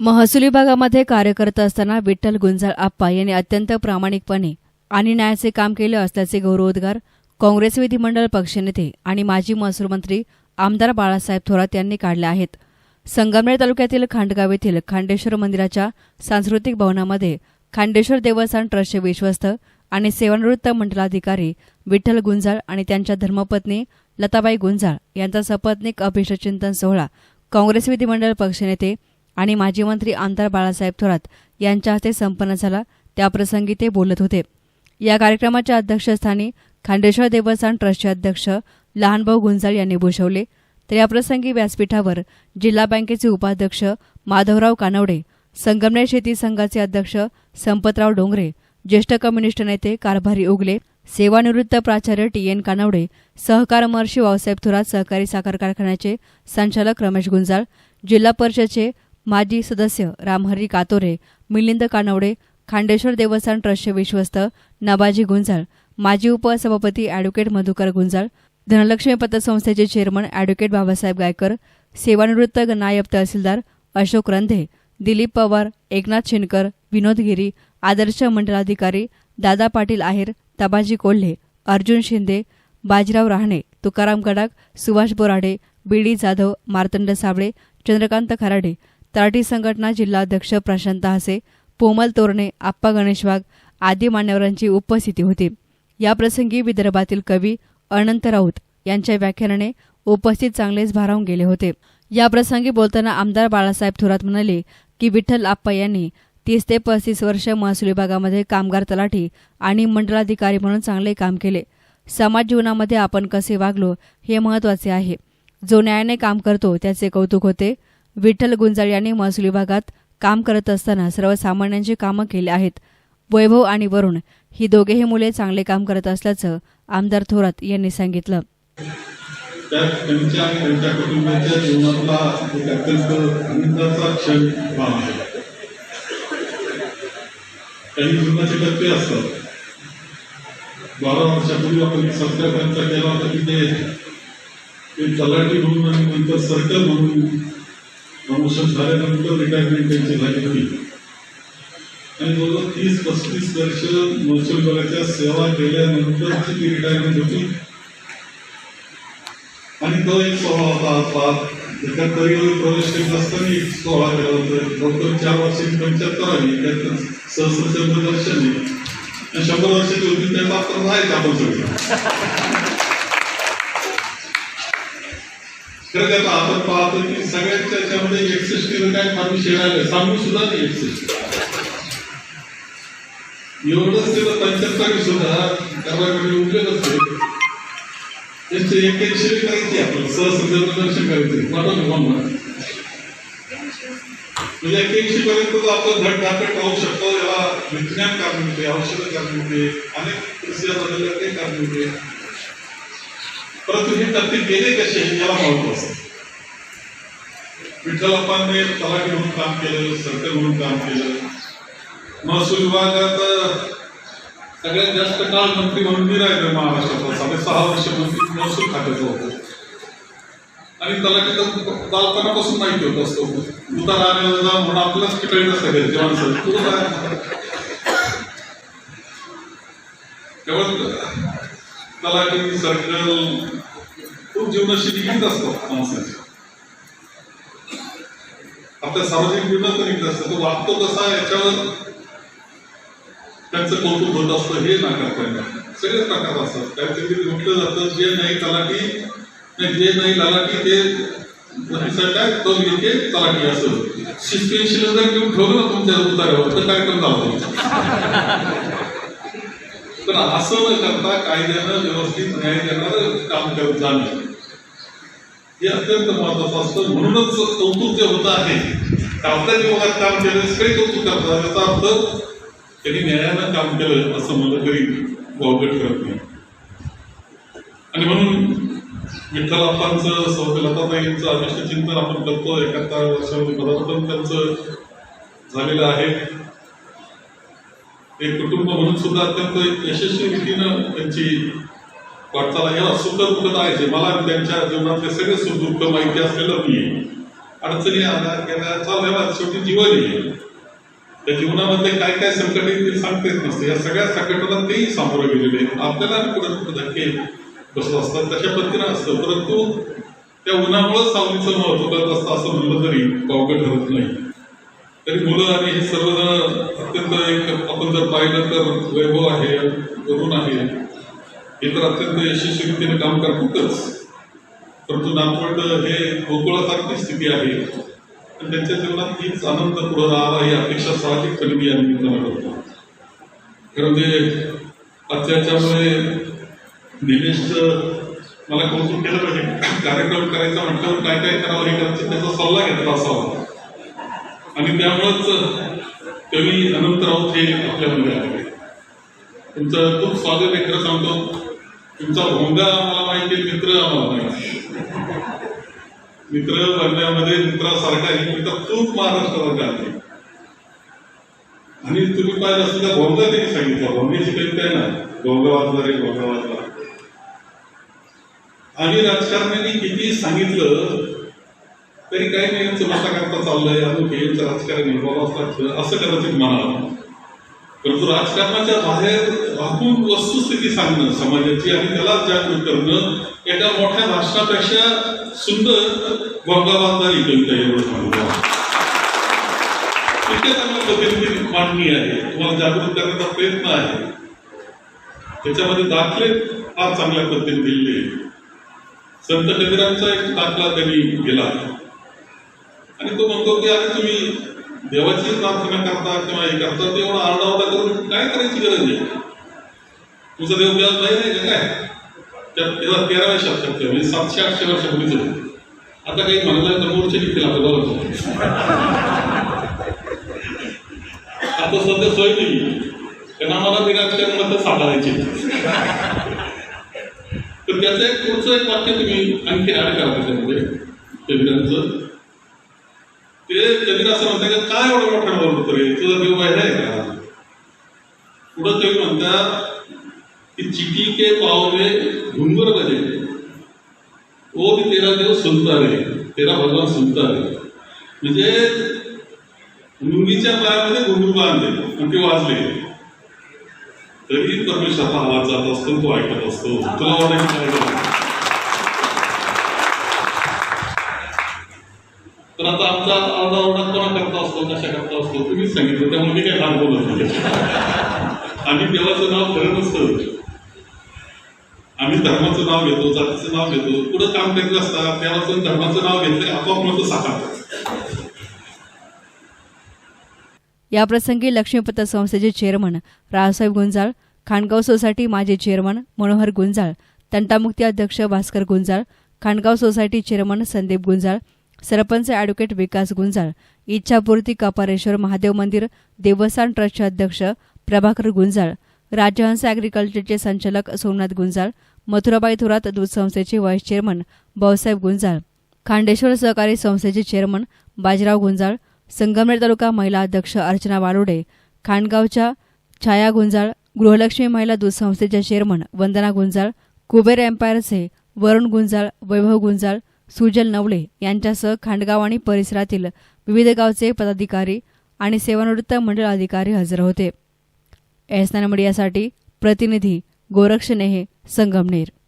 महसूल विभागामध्ये कार्य करत असताना विठ्ठल गुंजाळ आप्पा यांनी अत्यंत प्रामाणिकपणे आणि न्यायाचे काम केले असल्याचे गौरवोद्गार काँग्रेस विधिमंडळ पक्षनेते आणि माजी महसूल मंत्री आमदार बाळासाहेब थोरात यांनी काढले आहेत. संगमनेर तालुक्यातील खांडगाव येथील खांडेश्वर मंदिराच्या सांस्कृतिक भवनामध्ये खांडेश्वर देवस्थान ट्रस्टचे विश्वस्त आणि सेवानिवृत्त मंडलाधिकारी विठ्ठल गुंजाळ आणि त्यांच्या धर्मपत्नी लताबाई गुंजाळ यांचा सपत्नीक अभिषेकचिंतन सोहळा काँग्रेस विधिमंडळ पक्षनेते आणि माजी मंत्री आमदार बाळासाहेब थोरात यांच्या हस्ते संपन्न झाला. त्याप्रसंगी ते बोलत होते. या कार्यक्रमाच्या अध्यक्षस्थानी खांडेश्वर देवस्थान ट्रस्टचे अध्यक्ष लहानभाऊ गुंजाळ यांनी भूषवले. तर याप्रसंगी व्यासपीठावर जिल्हा बँकेचे उपाध्यक्ष माधवराव कानवडे संगमनेर शेती संघाचे अध्यक्ष संपतराव डोंगरे ज्येष्ठ कम्युनिस्ट नेते कारभारी उगले सेवानिवृत्त प्राचार्य टी एन कानवडे सहकार महर्षी भाऊसाहेब थोरात सहकारी साखर कारखान्याचे संचालक रमेश गुंजाळ जिल्हा परिषदचे माजी सदस्य रामहरी कातोरे मिलिंद कानवडे खांडेश्वर देवस्थान ट्रस्टचे विश्वस्त नबाजी गुंजाळ माजी उपसभापती अॅडव्होकेट मधुकर गुंजाळ धनलक्ष्मी पतसंस्थेचे चेअरमन अॅडव्होकेट बाबासाहेब गायकर सेवानिवृत्त नायब तहसीलदार अशोक रंधे दिलीप पवार एकनाथ शिनकर विनोद गिरी आदर्श मंडलाधिकारी दादा पाटील आहेर तबाजी कोल्हे अर्जुन शिंदे बाजीराव राहणे तुकाराम गडाक सुभाष बोराडे बीडी जाधव मार्तंड साबळे चंद्रकांत खराडे तराटी संघटना जिल्हाध्यक्ष प्रशांत हसे पोमल तोरणे आप्पा गणेश वाघ आदी मान्यवरांची उपस्थिती होती. याप्रसंगी विदर्भातील कवी अनंत राऊत यांच्या व्याख्यानाने उपस्थित चांगलेच भारावून गेले होते. याप्रसंगी बोलताना आमदार बाळासाहेब थोरात म्हणाले की विठ्ठल आप्पा यांनी तीस ते पस्तीस वर्ष महसूल विभागामध्ये कामगार तलाठी आणि मंडलाधिकारी म्हणून चांगले काम केले. समाज जीवनामध्ये आपण कसे वागलो हे महत्त्वाचे आहे. जो न्यायाने काम करतो त्याचे कौतुक होते. विठ्ठल गुंजाळ यांनी महसूल विभागात काम करत असताना सर्वसामान्यांची कामं केली आहेत. वैभव आणि वरुण ही दोघेही मुले चांगले काम करत असल्याचं आमदार थोरात यांनी सांगितलं. त्यात त्यांच्या त्यांच्या कुटुंबाच्या जीवनातला एक अत्यंत आनंदाचा क्षण आहे. काही जीवनाचे टप्पे असतात. बारा वर्षापूर्वी आपण सतरा केला होता तिथे ते तलाठी म्हणून आणि नंतर सर्कल म्हणून प्रमोशन झाल्यानंतर रिटायरमेंट त्यांची झाली होती. आणि जवळजवळ तीस पस्तीस वर्ष महसूल विभागाच्या सेवा केल्यानंतरची ती रिटायरमेंट होती. आणि तो एक सोहळा होता आसपास एका करिअर प्रवेश करीत असताना एक सोहळा केला होता. डॉक्टर चार वर्षांची पंच्याहत्तरावी त्यात सहस्रचंद्र दर्शन आहे आणि शंभर वर्षाची होती त्याचा आपण राहायचं आपण सगळे. खरं त्यात आपण पाहतो की सगळ्यांच्या याच्यामध्ये एकसष्टी काय माणूस विषय सांगू सुद्धा नाही एकसष्टी. एवढंच ते पंच्याहत्तरावी सुद्धा करायला उपयोग असते त्यांचे एक्क्याऐंशी करायची आपण. सहस्र करायचे वाटत म्हणून म्हणजे एक्क्याऐंशी पर्यंत तो आपण धड धाकट राहू शकतो. याला विज्ञान कारण होते औषधं कारण होते अनेक कृषी बदलल्या ते कारण होते परंतु हे तथ्य गेले कसे याला महत्त्व असतं विठ्ठलप्पांनी तलाठी म्हणून काम केलं सरकार म्हणून काम केलं. महसूल विभागात सगळ्यात जास्त काळ मंत्री म्हणून मी राहिलो महाराष्ट्राचा साडे सहा वर्ष मंत्री महसूल खात्याचं होतं. आणि तलाठीचं बालपणापासून माहिती होत असतो. उतार आलेला म्हणून आपल्याच टिकळी नसतं जेवण सर तू काय केवळ तलाठी सर्कल तो जीवनाशी निगडीत असतो माणसाच्या आपल्या सामाजिक जीवनात निगडीत असतो. तो वागतो कसा याच्यावर त्यांचं कौतुक होत असतं. हे नाकारता येणार सगळेच प्रकार असतात. काहीतरी म्हटलं जातं. जे नाही तलाठी जे नाही तलाठी ते काय? तो येते तलाठी असं. शिस्तीशील जर घेऊन ठेवलं ना तुमच्या उतार्यावर तर कार्यक्रम चालतो तर असं न करता कायद्यानं व्यवस्थित न्याय देणारं काम करत जाणं हे अत्यंत महत्वाचं असतं. म्हणूनच कौतुक जे होत आहे आपल्या विभागात काम केलं काही कौतुक करतात. याचा अर्थ त्यांनी न्यायानं काम केलं असं मला तरी वावगट करत नाही. आणि म्हणून विठ्ठलाप्पांचं सौकलताताईंचं अभिष्ट चिंतन आपण करतो एकाहत्तर वर्षामध्ये पदार्पण त्यांचं झालेलं आहे. एक कुटुंब म्हणून सुद्धा अत्यंत यशस्वी रीतीनं त्यांची वाटचाल याला सुख दुःखद आहे मला त्यांच्या जीवनातले सगळे सुख दुःख माहिती असलेलं मी अडचणी आल्या गेल्या चालल्या शेवटी जीवन आहे. त्या जीवनामध्ये काय काय संकट येईल ते सांगता येत नसते. या सगळ्या संकटाला तेही सामोरं गेलेले आपल्याला कुठं धक्के बसत असतात तशा पद्धतीनं असतं. परंतु त्या उन्हामुळे सावलीचं महत्त्व करत असतं असं म्हणलं तरी वावगं ठरत नाही. तरी मुलं आणि हे सर्वजण अत्यंत एक आपण जर पाहिलं तर वैभव आहे तरुण आहे. हे तर अत्यंत यशस्वीरीतीने काम करतातच परंतु नागपूर हे गोकुळासारखी स्थिती आहे. आणि त्यांच्या जीवनात हीच आनंद पुढे राहावा ही अपेक्षा साहजिकपणे मी या निमित्तानं करतो खरं म्हणजे अत्याच्यामुळे याच्यामुळे निलेश मला कौतुक केलं पाहिजे. कार्यक्रम करायचा म्हटल्यावर काय काय करावं हे करायचं त्याचा सल्ला घेतला असावा. आणि त्यामुळंच कवी अनंत राऊत हे आपल्यामध्ये आले. तुमचं खूप स्वागत आहे खरं सांगतो. तुमचा भोंगा आम्हाला माहिती आहे, मित्र आम्हाला माहिती मित्र बनण्यामध्ये मित्रासारखा एक मित्र खूप महाराष्ट्राला आहे. आणि तुम्ही पाहिलं असं त्या भोंगा त्यांनी सांगितलं. भोंग्याची कविता आहे ना भोंगा वाचला रे भोंगा वाचला आणि राजकारण्यांनी किती सांगितलं तरी काही नाही यांचं करता चाललंय अजून हे यांचं राजकारण आहे, असं कदाचित म्हणावं. परंतु राजकारणाच्या बाहेर राहून वस्तुस्थिती सांगणं समाजाची आणि त्याला जागृत करणं एका मोठ्या राष्ट्रापेक्षा सुंदर भोंगाबांधारी कविता एवढं सांगतो इतक्या चांगल्या पद्धतीने मांडणी आहे तुम्हाला जागृत करण्याचा प्रयत्न आहे. त्याच्यामध्ये दाखले फार चांगल्या पद्धतीने दिले संत कबीरांचा एक दाखला त्यांनी गेला आणि तो म्हणतो की अरे तुम्ही देवाची प्रार्थना करता किंवा हे करता ते एवढा आरडाओरडा करून काय करायची गरज आहे? तुझा देव व्याज नाही का काय? त्या तेरा तेराव्या शतकात म्हणजे सातशे आठशे वर्षापूर्वीच होते. आता काही म्हणाला तर मोर्चे निघतील आता बरोबर. आता सध्या सोय नाही. कारण आम्हाला ते राजकारण मत तर त्याचं एक पुढचं एक वाक्य तुम्ही आणखी ऍड करा त्याच्यामध्ये. त्यांचं कबीर असं म्हणतात काय एवढं मोठं बोलतो रे तुझा देव बाहेर आहे का पुढं ते म्हणतात की चिटी के पावले घुंगर बजे ओ भी तेरा देव सुनता रे तेरा भगवान सुनता रे म्हणजे मुंगीच्या पायामध्ये घुंगरू बांधले आणि ते वाजले तरी परमेश्वराचा आवाज जात असतो तो ऐकत असतो तुला वाटत काय करायचं? तर आता आमचा आरडाओरडा कोणा करता असतो कशा करता असतो तुम्हीच सांगितलं. त्यामुळे मी काही हात बोलत नाही आम्ही देवाचं नाव खरं नसतं आम्ही धर्माचं नाव घेतो जातीचं नाव घेतो. पुढं काम करीत असतात देवाचं धर्माचं नाव घेतलं आपोआप मत साकारतात याप्रसंगी लक्ष्मीपत संस्थेचे चेअरमन रावसाहेब गुंजाळ खाणगाव सोसायटी माजी चेअरमन मनोहर गुंजाळ तंटामुक्ती अध्यक्ष Bhaskar Gunjal Khangaon society chairman Sandeep Gunjal sarpanch advocate Vikas Gunjal Ichchhapurti Kapareshwar Mahadev मंदिर देवस्थान ट्रस्टचे अध्यक्ष प्रभाकर गुंजाळ राजहंस अॅग्रिकल्चरचे संचालक सोमनाथ गुंजाळ मथुराबाई थोरात दूध संस्थेचे व्हाईस चेअरमन भाऊसाहेब गुंजाळ खांडेश्वर सहकारी संस्थेचे चेअरमन बाजीराव गुंजाळ संगमनेर तालुका महिला अध्यक्ष अर्चना वालोडे खांडगावच्या छाया गुंजाळ गृहलक्ष्मी महिला दूध संस्थेच्या चेअरमन वंदना गुंजाळ कुबेर एम्पायरचे वरुण गुंजाळ वैभव गुंजाळ सुजल नवले यांच्यासह खांडगाव आणि परिसरातील विविध गावचे पदाधिकारी आणि सेवानिवृत्त मंडळ अधिकारी हजर होते. एसनान मीडियासाठी प्रतिनिधी गोरक्ष नेहे संगमनेर.